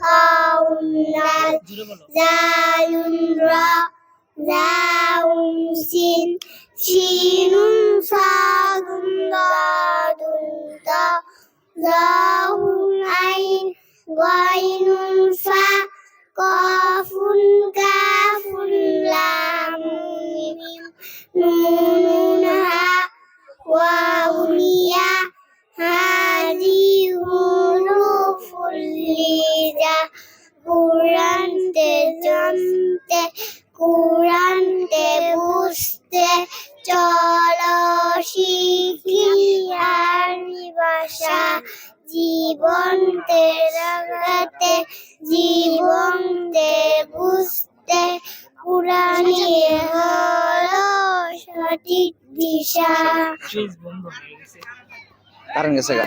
khawna zalun ra zaum sin sinun sadun dadun ta zahun ain ghainun fa qafun kafun lam mim nun কুরআনতে জানতে কুরআনতে বুঝতে চলো শিখি আরবি ভাষা। জীবনতে রাগাতে জীবনতে বুঝতে কুরআনই হলো সঠিক দিশা। কারণ গেছে গা।